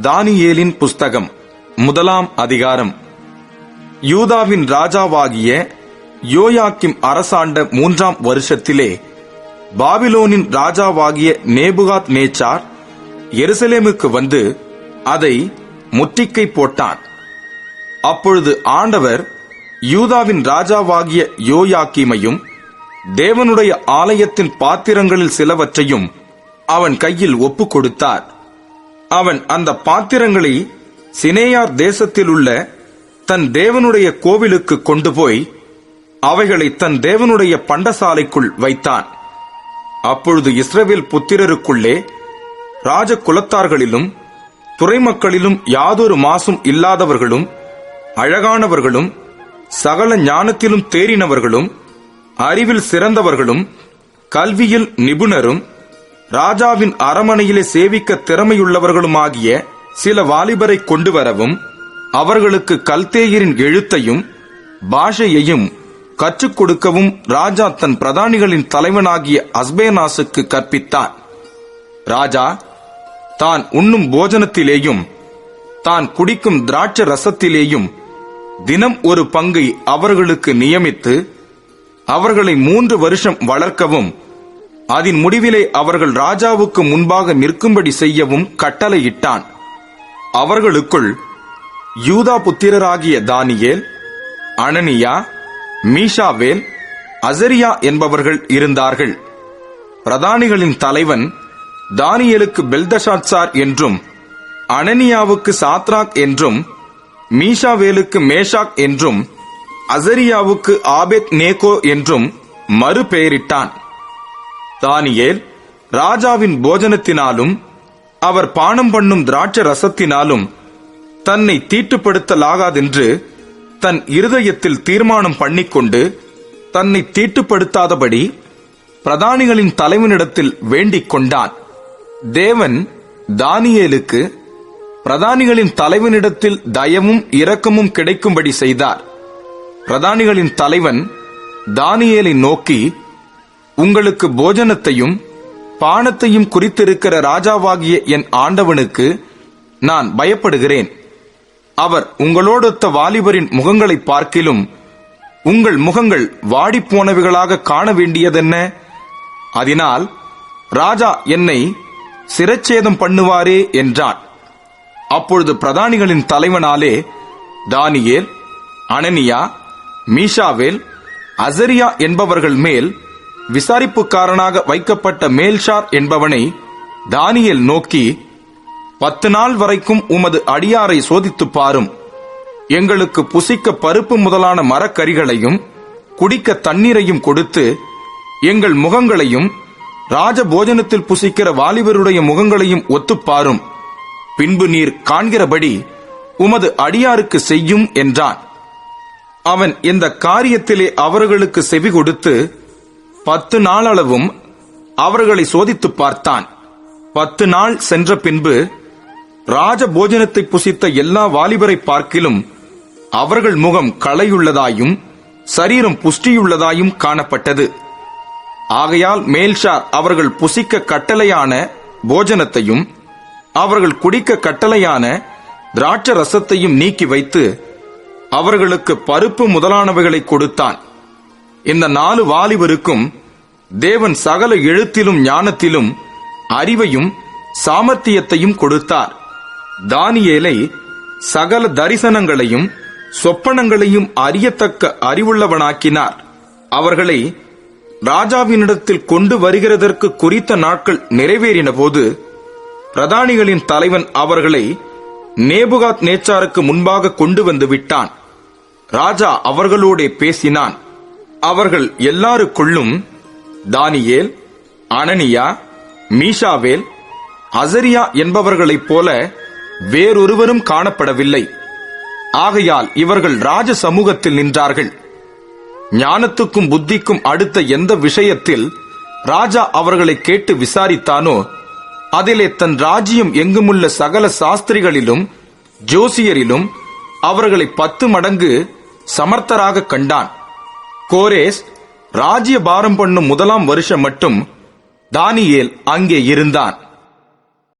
தானியேலின் புஸ்தகம் முதலாம் அதிகாரம். யூதாவின் ராஜாவாகிய யோயாக்கிம் அரசாண்ட மூன்றாம் வருஷத்திலே பாபிலோனின் ராஜாவாகிய நேபுகாத் நேச்சார் எருசலேமுக்கு வந்து அதை முற்றிக்கை போட்டான். அப்பொழுது ஆண்டவர் யூதாவின் ராஜாவாகிய யோயாக்கிமையும் தேவனுடைய ஆலயத்தின் பாத்திரங்களில் சிலவற்றையும் அவன் கையில் ஒப்புக் கொடுத்தார் அவன் அந்த பாத்திரங்களை சினேயார் தேசத்திலுள்ள தன் தேவனுடைய கோவிலுக்கு கொண்டு போய் அவைகளை தன் தேவனுடைய பண்டசாலைக்குள் வைத்தான். அப்பொழுது இஸ்ரவேல் புத்திரருக்குள்ளே ராஜ குலத்தார்களிலும் துறைமக்களிலும் யாதொரு மாசும் இல்லாதவர்களும் அழகானவர்களும் சகல ஞானத்திலும் தேறினவர்களும் அறிவில் சிறந்தவர்களும் கல்வியில் நிபுணரும் ராஜாவின் அரமனையிலே சேவிக்க திறமையுள்ளவர்களுமாகிய சில வாலிபரை கொண்டு வரவும் அவர்களுக்கு கல்தேயரின் எழுத்தையும் பாஷையையும் கற்றுக் கொடுக்கவும் ராஜா தன் பிரதானிகளின் தலைவனாகிய அஸ்பேனாசுக்கு கற்பித்தான். ராஜா தான் உண்ணும் போஜனத்திலேயும் தான் குடிக்கும் திராட்ச ரசத்திலேயும் தினம் ஒரு பங்கை அவர்களுக்கு நியமித்து அவர்களை மூன்று வருஷம் வளர்க்கவும் அதன் முடிவிலே அவர்கள் ராஜாவுக்கு முன்பாக நிற்கும்படி செய்யவும் கட்டளையிட்டான். அவர்களுக்குள் யூதா புத்திரராகிய தானியேல் அனனியா மீஷாவேல் அசரியா என்பவர்கள் இருந்தார்கள். பிரதானிகளின் தலைவன் தானியேலுக்கு பெல்தஷாத்சார் என்றும் அனனியாவுக்கு சாத்ராக் என்றும் மீஷாவேலுக்கு மேஷாக் என்றும் அசரியாவுக்கு ஆபெத் நேகோ என்றும் மறுபெயரிட்டான். தானியேல் ராஜாவின் போஜனத்தினாலும் அவர் பானம் பண்ணும் திராட்ச ரசத்தினாலும் தன்னை தீட்டுப்படுத்தலாகாதென்று தன் இருதயத்தில் தீர்மானம் பண்ணிக்கொண்டு தன்னை தீட்டுப்படுத்தாதபடி பிரதானிகளின் தலைவனிடத்தில் வேண்டிக் கொண்டான். தேவன் தானியேலுக்கு பிரதானிகளின் தலைவனிடத்தில் தயமும் இரக்கமும் கிடைக்கும்படி செய்தார். பிரதானிகளின் தலைவன் தானியேலை நோக்கி உங்களுக்கு போஜனத்தையும் பானத்தையும் குறித்திருக்கிற ராஜாவாகிய என் ஆண்டவனுக்கு நான் பயப்படுகிறேன். அவர் உங்களோடொத்த வாலிபரின் முகங்களை பார்க்கிலும் உங்கள் முகங்கள் வாடிப்போனவைகளாக காண வேண்டியதென்ன? அதனால் ராஜா என்னை சிரச்சேதம் பண்ணுவாரே என்றான். அப்பொழுது பிரதானிகளின் தலைவனாலே தானியேல் அனனியா மீஷாவேல் அசரியா என்பவர்கள் மேல் விசாரிப்புக்காரனாக வைக்கப்பட்ட மேல்ஷார் என்பவனை தானியல் நோக்கி பத்து நாள் வரைக்கும் உமது அடியாரை சோதித்துப் பாரும். எங்களுக்கு புசிக்க பருப்பு முதலான மரக்கறிகளையும் குடிக்க தண்ணீரையும் கொடுத்து எங்கள் முகங்களையும் ராஜ போஜனத்தில் புசிக்கிற வாலிபருடைய முகங்களையும் ஒத்துப்பாரும் பின்பு நீர் காண்கிறபடி உமது அடியாருக்கு செய்யும் என்றான். அவன் இந்த காரியத்திலே அவர்களுக்கு செவி கொடுத்து பத்து நாளளவும் அவர்களை சோதித்து பார்த்தான். பத்து நாள் சென்ற பின்பு ராஜ போஜனத்தை புசித்த எல்லா வாலிபரை பார்க்கிலும் அவர்கள் முகம் களையுள்ளதாயும் சரீரம் புஷ்டியுள்ளதாயும் காணப்பட்டது. ஆகையால் மேல்ஷார் அவர்கள் புசிக்க கட்டளையான போஜனத்தையும் அவர்கள் குடிக்க கட்டளையான திராட்ச ரசத்தையும் நீக்கி வைத்து அவர்களுக்கு பருப்பு முதலானவைகளை கொடுத்தான். இந்த நாலு வாலிபருக்கும் தேவன் சகல எழுத்திலும் ஞானத்திலும் அறிவையும் சாமர்த்தியத்தையும் கொடுத்தார். தானியேலை சகல தரிசனங்களையும் சொப்பனங்களையும் அறியத்தக்க அறிவுள்ளவனாக்கினார். அவர்களை ராஜாவினிடத்தில் கொண்டு வருகிறதற்கு குறித்த நாட்கள் நிறைவேறின போது பிரதானிகளின் தலைவன் அவர்களை நேபுகாத் நேச்சாருக்கு முன்பாக கொண்டு வந்து விட்டான். ராஜா அவர்களோடே பேசினான். அவர்கள் எல்லாருக்குள்ளும் தானியேல் அனனியா மீஷாவேல் அசரியா என்பவர்களைப் போல வேறொருவரும் காணப்படவில்லை. ஆகையால் இவர்கள் ராஜ சமூகத்தில் நின்றார்கள். ஞானத்துக்கும் புத்திக்கும் அடுத்த எந்த விஷயத்தில் ராஜா அவர்களை கேட்டு விசாரித்தானோ அதிலே தன் ராஜ்யம் எங்குமுள்ள சகல சாஸ்திரிகளிலும் ஜோசியரிலும் அவர்களை பத்து மடங்கு சமர்த்தராக கண்டான். கோரேஸ் ராஜ்ய பாரம் பண்ணும் முதலாம் வருஷம் மட்டும் தானியேல் அங்கே இருந்தான்.